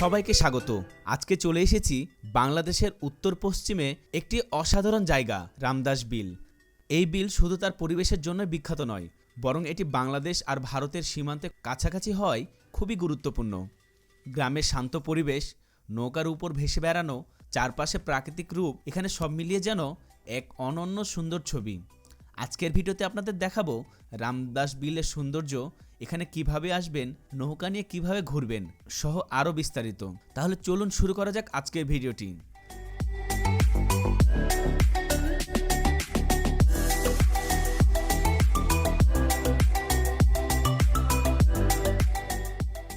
সবাইকে স্বাগত। আজকে চলে এসেছি বাংলাদেশের উত্তর পশ্চিমে একটি অসাধারণ জায়গা, রামদাস বিল। এই বিল শুধু তার পরিবেশের জন্য বিখ্যাত নয়, বরং এটি বাংলাদেশ আর ভারতের সীমান্তে কাছাকাছি হওয়ায় খুবই গুরুত্বপূর্ণ। গ্রামের শান্ত পরিবেশ, নৌকার উপর ভেসে বেড়ানো, চারপাশে প্রাকৃতিক রূপ, এখানে সব মিলিয়ে যেন এক অনন্য সুন্দর ছবি। আজকের ভিডিওতে আপনাদের দেখাবো রামদাস বিলের সৌন্দর্য এখানে কীভাবে আসবেন, নৌকা নিয়ে কীভাবে ঘুরবেন সহ আরও বিস্তারিত। তাহলে চলুন শুরু করা যাক আজকের ভিডিওটি।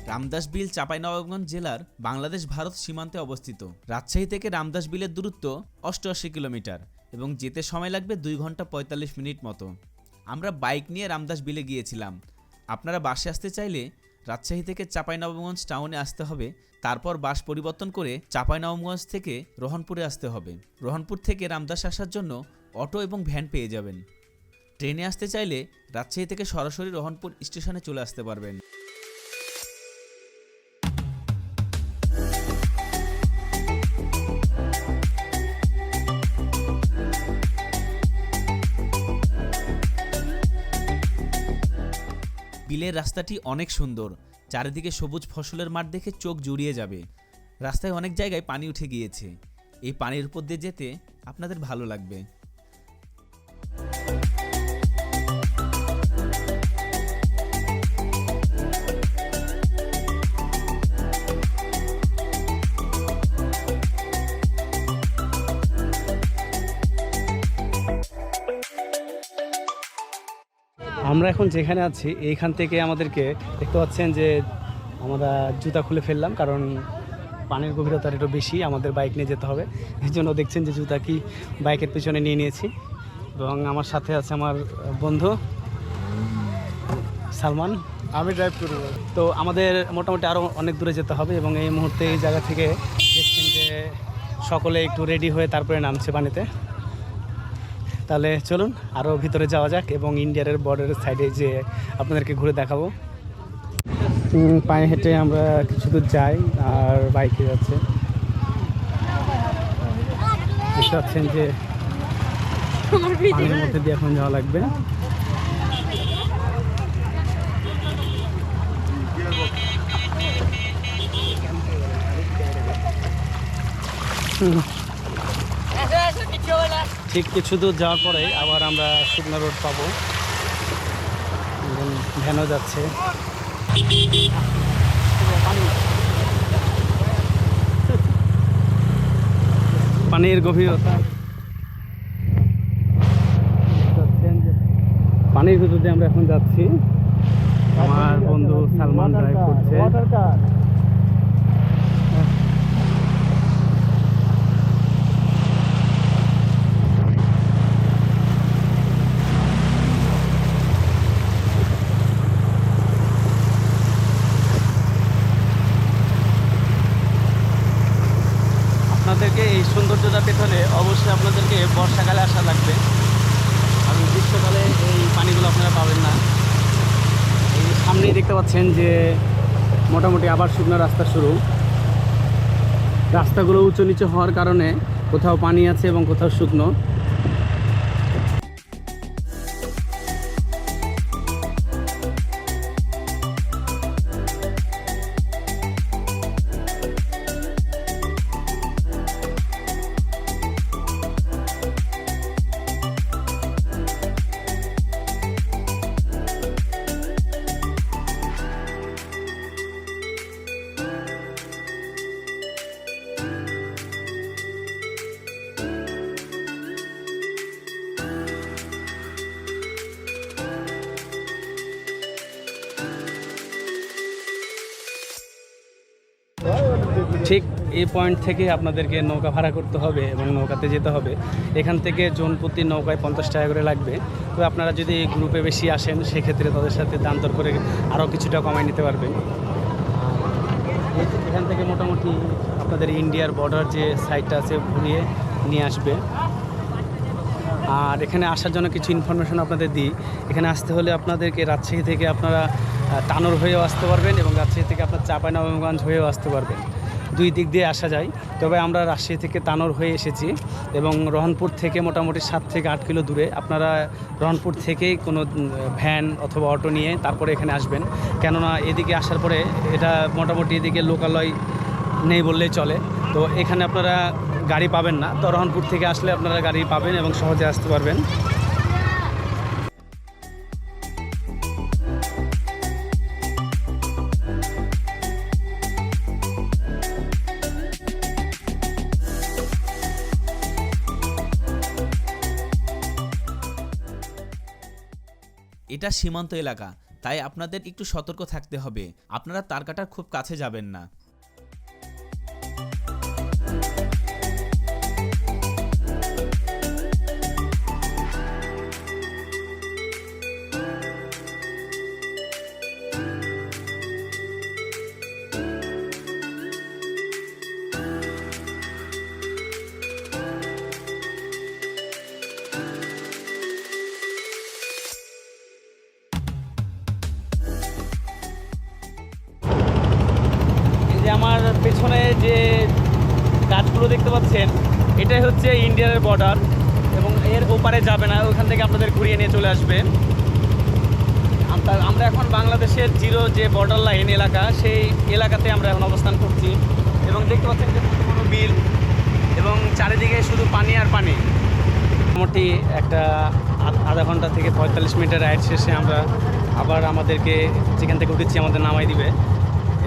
রামদাস বিল চাঁপাইনবাবগঞ্জ জেলার বাংলাদেশ ভারত সীমান্তে অবস্থিত। রাজশাহী থেকে রামদাস বিলের দূরত্ব অষ্টআশি কিলোমিটার এবং যেতে সময় লাগবে দুই ঘণ্টা পঁয়তাল্লিশ মিনিট মতো। আমরা বাইক নিয়ে রামদাস বিলে গিয়েছিলাম। আপনারা বাসে আসতে চাইলে রাজশাহী থেকে চাঁপাইনবাবগঞ্জ টাউনে আসতে হবে, তারপর বাস পরিবর্তন করে চাঁপাইনবাবগঞ্জ থেকে রোহনপুরে আসতে হবে। রোহনপুর থেকে রামদাস আসার জন্য অটো এবং ভ্যান পেয়ে যাবেন। ট্রেনে আসতে চাইলে রাজশাহী থেকে সরাসরি রোহনপুর স্টেশনে চলে আসতে পারবেন। বিলের রাস্তাটি অনেক সুন্দর। চারিদিকে সবুজ ফসলের মাঠ দেখে চোখ জুড়িয়ে যাবে। রাস্তায় অনেক জায়গায় পানি উঠে গিয়েছে। এই পানির উপর দিয়ে যেতে আপনাদের ভালো লাগবে। আমরা এখন যেখানে আছি এইখান থেকে আমাদেরকে দেখতে পাচ্ছেন যে আমরা জুতা খুলে ফেললাম কারণ পানির গভীরতা একটু বেশি আমাদের বাইক নিয়ে যেতে হবে। এই জন্য দেখছেন যে জুতা কি বাইকের পেছনে নিয়ে নিয়েছি। এবং আমার সাথে আছে আমার বন্ধু সালমান। আমি ড্রাইভ করব তো আমাদের মোটামুটি আরও অনেক দূরে যেতে হবে এবং এই মুহূর্তে এই জায়গা থেকে দেখছেন যে সকলে একটু রেডি হয়ে তারপরে নামছে পানিতে। তাহলে চলুন আরও ভিতরে যাওয়া যাক এবং ইন্ডিয়ার বর্ডারের সাইডে যে আপনাদেরকে ঘুরে দেখাবো। পায়ে হেঁটে আমরা কিছু দূর যাই আর বাইকে যাচ্ছে। দেখতে পাচ্ছেন যে পানির মধ্যে দিয়ে এখন যাওয়া লাগবে। ঠিক কিছু দূর যাওয়ার পরে আবার আমরা শুকনো রোড পাবো। ভ্যানও যাচ্ছে। পানির গভীরতা। পানির ভিতর আমরা এখন যাচ্ছি। আমার বন্ধু সালমান ড্রাইভ করছে আপনাদেরকে এই সৌন্দর্যটা পেছনে অবশ্যই আপনাদেরকে বর্ষাকালে আসা লাগবে কারণ গ্রীষ্মকালে এই পানিগুলো আপনারা পাবেন না এই সামনেই দেখতে পাচ্ছেন যে মোটামুটি আবার শুকনো রাস্তা শুরু। রাস্তাগুলো উঁচু নিচু হওয়ার কারণে কোথাও পানি আছে এবং কোথাও শুকনো। এই পয়েন্ট থেকে আপনাদেরকে নৌকা ভাড়া করতে হবে এবং নৌকাতে যেতে হবে। এখান থেকে জন প্রতি নৌকায় পঞ্চাশ টাকা করে লাগবে। তো আপনারা যদি গ্রুপে বেশি আসেন, সেক্ষেত্রে তাদের সাথে দাম দর করে আরও কিছুটা কমায় নিতে পারবেন। এখান থেকে মোটামুটি আপনাদের ইন্ডিয়ার বর্ডার যে সাইডটা আছে, ঘুরিয়ে নিয়ে আসবে। আর এখানে আসার জন্য কিছু ইনফরমেশন আপনাদের দিই। এখানে আসতে হলে আপনাদেরকে রাজশাহী থেকে আপনারা টানোর হয়েও আসতে পারবেন এবং রাজশাহী থেকে আপনার চাঁপাইনবাবগঞ্জ হয়েও আসতে পারবেন। দুই দিক দিয়ে আসা যায়। তবে আমরা রাজশাহী থেকে তানোর হয়ে এসেছি এবং রহনপুর থেকে মোটামুটি সাত থেকে আট কিলো দূরে। আপনারা রহনপুর থেকেই কোনো ভ্যান অথবা অটো নিয়ে তারপরে এখানে আসবেন। কেননা এদিকে আসার পরে এটা মোটামুটি এদিকে লোকালয় নেই বললেই চলে। তো এখানে আপনারা গাড়ি পাবেন না। তো রহনপুর থেকে আসলে আপনারা গাড়ি পাবেন এবং সহজে আসতে পারবেন। এটা সীমান্ত এলাকা, তাই আপনাদের একটু সতর্ক থাকতে হবে। আপনারা তারকাটার খুব কাছে যাবেন না। যে আমার পেছনে যে গাছগুলো দেখতে পাচ্ছেন, এটাই হচ্ছে ইন্ডিয়ার বর্ডার এবং এর ওপারে যাবে না, ওখান থেকে আপনাদের ঘুরিয়ে নিয়ে চলে আসবে। আমরা- এখন বাংলাদেশের জিরো যে বর্ডার লাইন এলাকা, সেই এলাকাতে আমরা এখন অবস্থান করছি। এবং দেখতে পাচ্ছেন যে কোনো বিল এবং চারিদিকে শুধু পানি আর পানি। মোটামুটি একটা আধা ঘণ্টা থেকে পঁয়তাল্লিশ মিনিটের রাইড শেষে আমরা আবার আমাদেরকে যেখান থেকে উঠেছি, আমাদের নামাই দিবে।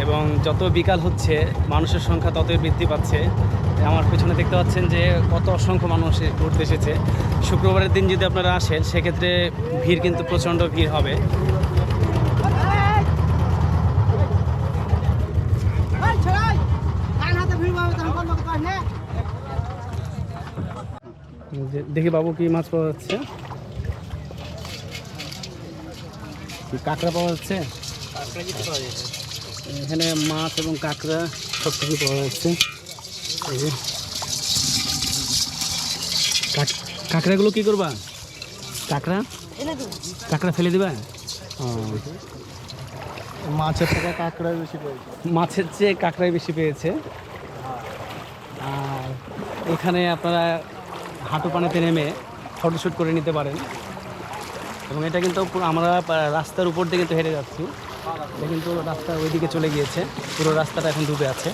এবং যত বিকাল হচ্ছে, মানুষের সংখ্যা ততই বৃদ্ধি পাচ্ছে। আমার পেছনে দেখতে পাচ্ছেন যে, কত অসংখ্য মানুষ ঘুরতে এসেছে। শুক্রবারের দিন যদি আপনারা আসেন, সেক্ষেত্রে ভিড় কিন্তু প্রচণ্ড ভিড় হবে। দেখি বাবু কি মাছ পাওয়া যাচ্ছে। কি কাঁকড়া পাওয়া যাচ্ছে। এখানে মাছ এবং কাঁকড়া সব কিছু পাওয়া যাচ্ছে। এই যে। কাঁকড়াগুলো কি করবা? কাঁকড়া? কাঁকড়া ফেলে দিবা? মাছের থেকে কাঁকড়া বেশি পেয়েছে। মাছের চেয়ে কাঁকড়াই বেশি পেয়েছে। আর এখানে আপনারা হাঁটু পানিতে নেমে ফটোশ্যুট করে নিতে পারেন। এবং এটা কিন্তু আমরা রাস্তার উপর দিয়ে কিন্তু হেঁটে যাচ্ছি। এটা কিন্তু রাস্তা ওইদিকে চলে গিয়েছে। পুরো রাস্তাটা এখন ডুবে আছে।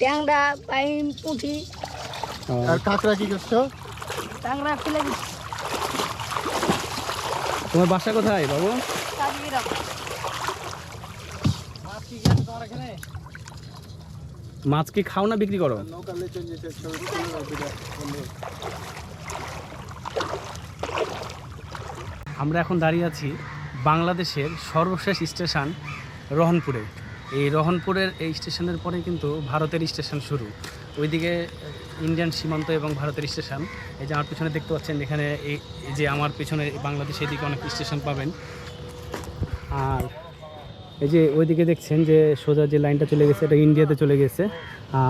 ট্যাংরা বাইম পুঁটি। আর কাঁকড়া কি করছ? ট্যাংরা ফেলে দিচ্ছি। তোমার বাসা কোথায় বাবু? মাছ কি খাও না বিক্রি করো? আমরা এখন দাঁড়িয়ে আছি বাংলাদেশের সর্বশেষ স্টেশন রহনপুরে। এই রহনপুরের এই স্টেশনের পরে কিন্তু ভারতের স্টেশন শুরু। ওইদিকে ইন্ডিয়ান সীমান্ত এবং ভারতের স্টেশন। এই যে আমার পিছনে দেখতে পাচ্ছেন, এখানে এই যে আমার পিছনে বাংলাদেশের এদিকে অনেক স্টেশন পাবেন। আর এই যে ওইদিকে দেখছেন যে সোজা যে লাইনটা চলে গেছে, এটা ইন্ডিয়াতে চলে গেছে।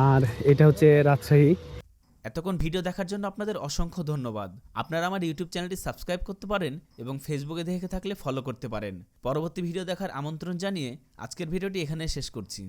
আর এটা হচ্ছে রাজশাহী। এতক্ষণ ভিডিও দেখার জন্য আপনাদের অসংখ্য ধন্যবাদ। আপনারা আমার ইউটিউব চ্যানেলটি সাবস্ক্রাইব করতে পারেন এবং ফেসবুকে দেখে থাকলে ফলো করতে পারেন। পরবর্তী ভিডিও দেখার আমন্ত্রণ জানিয়ে আজকের ভিডিওটি এখানে শেষ করছি।